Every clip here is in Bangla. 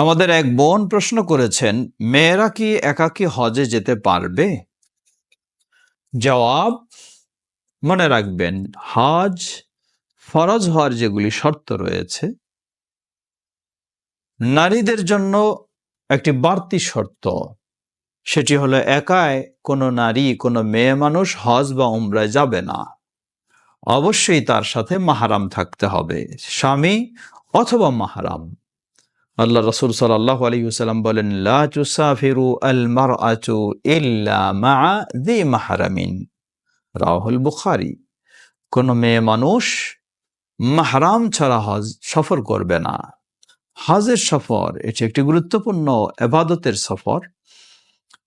আমাদের এক বোন প্রশ্ন করেছেন, মেয়েরা কি একাকী হজে যেতে পারবে? জবাব, মনে রাখবেন, হজ, ফরজ হওয়ার যেগুলি শর্ত রয়েছে, নারীদের জন্য একটি বাড়তি শর্ত। সেটি হলো একাই কোনো নারী, কোনো মেয়ে মানুষ হজ বা উমরায় যাবে না। অবশ্যই তার সাথে মাহারাম থাকতে হবে, স্বামী অথবা মাহারাম। আল্লাহ রসুল সাল্লাহ আলী সাল্লাম বলেন, লা তুসাফিরু আল মারআতু ইল্লা মা রাহুল বুখারি। কোন মেয়ে মানুষ মাহারাম ছাড়া হজ সফর করবে না। হজের সফর, এটি একটি গুরুত্বপূর্ণ এবাদতের সফর।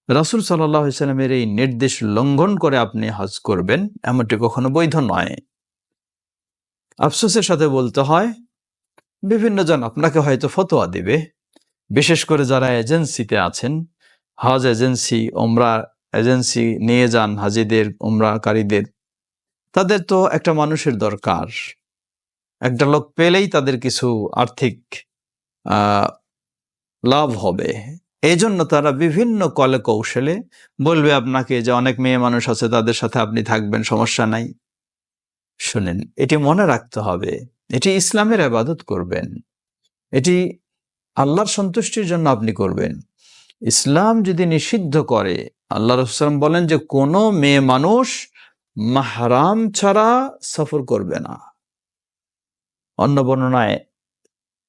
রাসুল সাল্লাহ এই নির্দেশ লঙ্ঘন করে আপনি হজ করবেন, এমনটি কখনো বৈধ নয়। আফসোসের সাথে বলতে হয় বিভিন্ন জন আপনাকে হয়তো ফতোয়া দেবে। বিশেষ করে যারা এজেন্সিতে আছেন, হজ এজেন্সি ওমরা এজেন্সি নিয়ে যান, হাজিদের ওমরাকারীদের তাদের তো একটা মানুষের দরকার। একটা লোক পেলেই তাদের কিছু আর্থিক লাভ হবে। এই জন্য তারা বিভিন্ন কলে কৌশলে বলবে আপনাকে যে অনেক মেয়ে মানুষ আছে, তাদের সাথে আপনি থাকবেন, সমস্যা নাই। শুনেন, এটি মনে রাখতে হবে এটি ইসলামের আবাদত করবেন। এটি আল্লাহর সন্তুষ্টির জন্য আপনি করবেন। ইসলাম যদি নিষিদ্ধ করে, আল্লাহ রসলাম বলেন যে, কোনো মেয়ে মানুষ মাহারাম ছাড়া সফর করবে না। অন্য বর্ণনায়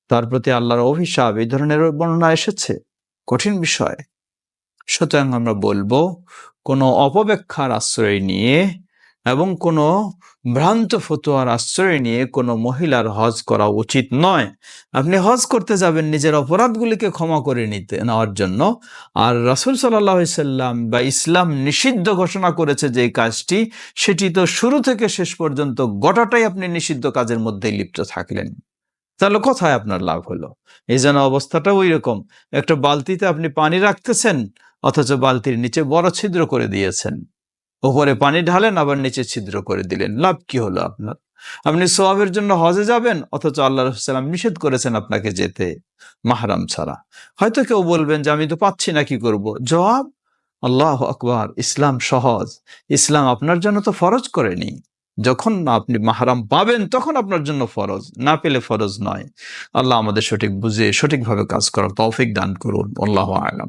তার প্রতি আল্লাহর অভিশাপ এই ধরনের বর্ণনা এসেছে। কঠিন বিষয়। সুতরাং আমরা বলব, কোনো অপব্যাখ্যার আশ্রয় নিয়ে এবং কোনো ভ্রান্ত ফতোয়ার আশ্রয় নিয়ে কোনো মহিলার হজ করা উচিত নয়। আপনি হজ করতে যাবেন, নিজের অপরাধগুলিকে ক্ষমা করে নিতে, নেওয়ার জন্য। আর রাসুল সাল্লাহ সাল্লাম বা ইসলাম নিষিদ্ধ ঘোষণা করেছে যে কাজটি, সেটি তো শুরু থেকে শেষ পর্যন্ত গোটাটাই আপনি নিষিদ্ধ কাজের মধ্যেই লিপ্ত থাকলেন। তাহলে কোথায় আপনার লাভ হলো? এই যেন অবস্থাটা ওই রকম একটা বালতিতে আপনি পানি রাখতেছেন, অথচ বালতির নিচে বড় ছিদ্র করে দিয়েছেন। উপরে পানি ঢালেন, আবার নিচে ছিদ্র করে দিলেন। লাভ কি হলো আপনার? আপনি সোয়াবের জন্য হজে যাবেন, অথচ আল্লাহ সাল্লাম নিষেধ করেছেন আপনাকে যেতে মাহারাম ছাড়া। হয়তো কেউ বলবেন যে, আমি তো পাচ্ছি না, কি করব? জবাব, আল্লাহ আকবার, ইসলাম সহজ। ইসলাম আপনার জন্য তো ফরজ করেনি। যখন না আপনি মাহারাম পাবেন, তখন আপনার জন্য ফরজ। না পেলে ফরজ নয়। আল্লাহ আমাদের সঠিক বুঝে সঠিকভাবে কাজ করার তৌফিক দান করুন। আল্লাহ আলম।